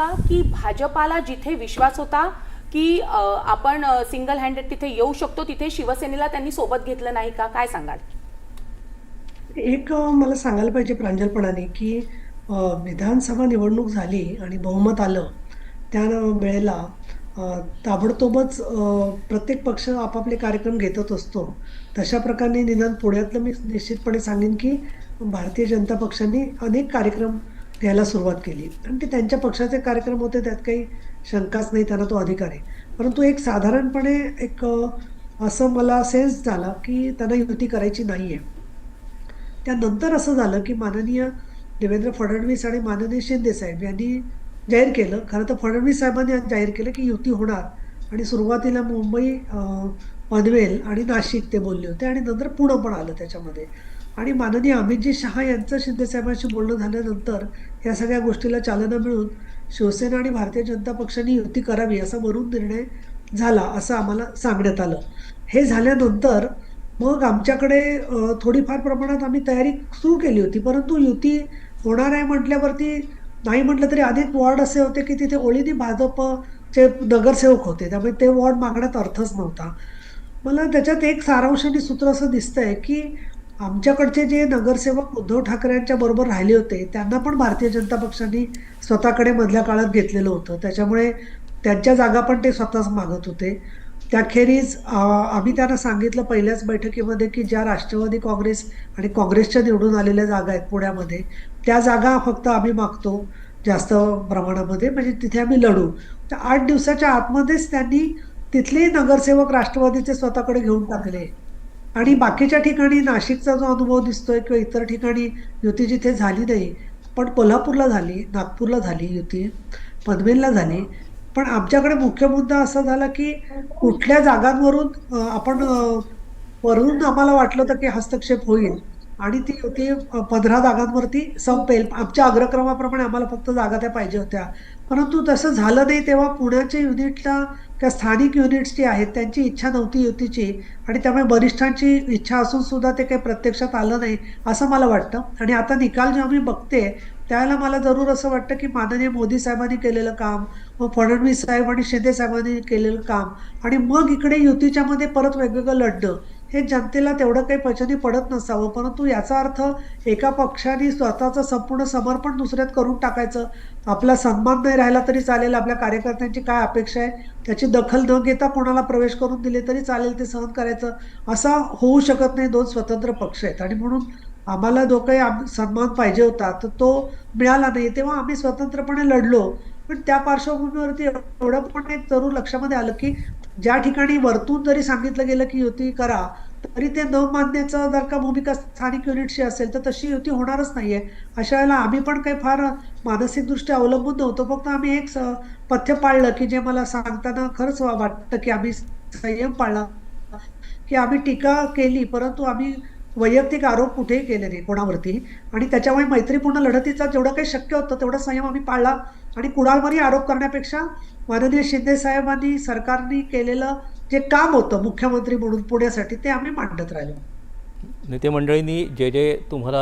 का की भाजपाला जिथे विश्वास होता की आपण सिंगल हँडेड तिथे येऊ शकतो तिथे शिवसेनेला त्यांनी सोबत घेतलं नाही का? काय सांगाल? एक मला सांगायला पाहिजे प्रांजलपणाने की विधानसभा निवडणूक झाली आणि बहुमत आलं त्या वेळेला ताबडतोबच प्रत्येक पक्ष आपापले कार्यक्रम घेतच असतो. तशा प्रकारे निदान पुण्यातलं मी निश्चितपणे सांगेन की भारतीय जनता पक्षाने अनेक कार्यक्रम घ्यायला सुरुवात केली. आणि ते त्यांच्या पक्षाचे कार्यक्रम होते त्यात काही शंकाच नाही त्यांना तो अधिकार आहे. परंतु एक साधारणपणे एक असं मला सेन्स झाला की त्यांना युती करायची नाही आहे त्यानंतर असं झालं की माननीय देवेंद्र फडणवीस आणि माननीय शिंदे साहेब यांनी जाहीर केलं. खरं तर फडणवीस साहेबांनी जाहीर केलं की युती होणार. आणि सुरुवातीला मुंबई पनवेल आणि नाशिक ते बोलले होते आणि नंतर पुणं पण आलं त्याच्यामध्ये. आणि माननीय अमितजी शहा यांचं शिंदेसाहेबांशी बोलणं झाल्यानंतर या सगळ्या गोष्टीला चालना मिळून शिवसेना आणि भारतीय जनता पक्षाने युती करावी असा वरून निर्णय झाला असं आम्हाला सांगण्यात आलं. हे झाल्यानंतर मग आमच्याकडे थोडीफार प्रमाणात आम्ही तयारी सुरू केली होती परंतु युती होणार आहे म्हटल्यावरती नाही म्हटलं तरी अनेक वॉर्ड असे होते की तिथे ओळीने भाजपचे नगरसेवक होते त्यामुळे ते वॉर्ड मागण्यात अर्थच नव्हता. मला त्याच्यात एक सारांशाने सूत्र असं दिसतंय की आमच्याकडचे जे नगरसेवक उद्धव ठाकरेंच्या बरोबर राहिले होते त्यांना पण भारतीय जनता पक्षाने स्वतःकडे मधल्या काळात घेतलेलं होतं. त्याच्यामुळे त्यांच्या जागा पण ते स्वतःच मागत होते. त्याखेरीज आम्ही त्यांना सांगितलं पहिल्याच बैठकीमध्ये की ज्या राष्ट्रवादी काँग्रेस आणि काँग्रेसच्या निवडून आलेल्या जागा आहेत पुण्यामध्ये त्या जागा फक्त आम्ही मागतो जास्त प्रमाणामध्ये म्हणजे तिथे आम्ही लढू. तर आठ दिवसाच्या आतमध्येच त्यांनी तिथले नगरसेवक राष्ट्रवादीचे स्वतःकडे घेऊन टाकले. आणि बाकीच्या ठिकाणी नाशिकचा जो अनुभव दिसतोय किंवा इतर ठिकाणी युती जिथे झाली नाही पण कोल्हापूरला झाली नागपूरला झाली युती पनवेलला झाली. पण आमच्याकडे मुख्य मुद्दा असा झाला की कुठल्या जागांवरून आपण वरून आम्हाला वाटलं होतं की हस्तक्षेप होईल. आणि ती ते पंधरा जागांवरती संपेल. आमच्या अग्रक्रमाप्रमाणे आम्हाला फक्त जागा त्या पाहिजे होत्या. परंतु तसं झालं नाही तेव्हा पुण्याच्या युनिटला त्या स्थानिक युनिट्स जी आहेत त्यांची इच्छा नव्हती युतीची. आणि त्यामुळे वरिष्ठांची इच्छा असून सुद्धा ते काही प्रत्यक्षात आलं नाही असं मला वाटतं. आणि आता निकाल जेव्हा मी बघते त्यावेळेला मला जरूर असं वाटतं की माननीय मोदी साहेबांनी केलेलं काम मग फडणवीस साहेब आणि शिंदे साहेबांनी केलेलं काम. आणि मग इकडे युतीच्यामध्ये परत वेगवेगळं लढणं. हे जनतेला तेवढं काही पचनी पडत नसावं परंतु याचा अर्थ एका पक्षाने स्वतःचं संपूर्ण समर्पण दुसऱ्यात करून टाकायचं. आपला सन्मान नाही राहिला तरी चालेल आपल्या कार्यकर्त्यांची काय अपेक्षा आहे? त्याची दखल न घेता कोणाला प्रवेश करून दिले तरी चालेल ते सहन करायचं. असा होऊ शकत नाही दोन स्वतंत्र पक्ष आहेत. आणि म्हणून आम्हाला जो काही आम सन्मान पाहिजे होता तर तो मिळाला नाही. तेव्हा आम्ही स्वतंत्रपणे लढलो. पण त्या पार्श्वभूमीवरती एवढं पण एक जरूर लक्षामध्ये आलं की ज्या ठिकाणी वरतून जरी सांगितलं गेलं की युती करा तरी ते न मानण्याचं जर का भूमिका स्थानिक युनिटशी असेल तर तशी युती होणारच नाहीये. अशा वेळेला आम्ही पण काही फार मानसिकदृष्ट्या अवलंबून नव्हतो. फक्त आम्ही एक स- पथ्य पाळलं की जे मला सांगताना खरंच वाटतं की आम्ही संयम पाळला की आम्ही टीका केली परंतु आम्ही वैयक्तिक आरोप कुठेही केले नाही कोणावरती. आणि त्याच्यामुळे मैत्रीपूर्ण लढतीचा जेवढं काही शक्य होतं तेवढा संयम आम्ही पाळला. आणि कुणावरही आरोप करण्यापेक्षा माननीय शिंदे साहेबांनी सरकारने केलेलं जे काम होतं मुख्यमंत्री म्हणून पुण्यासाठी ते आम्ही मांडत राहिलो. नेते मंडळींनी जे जे तुम्हाला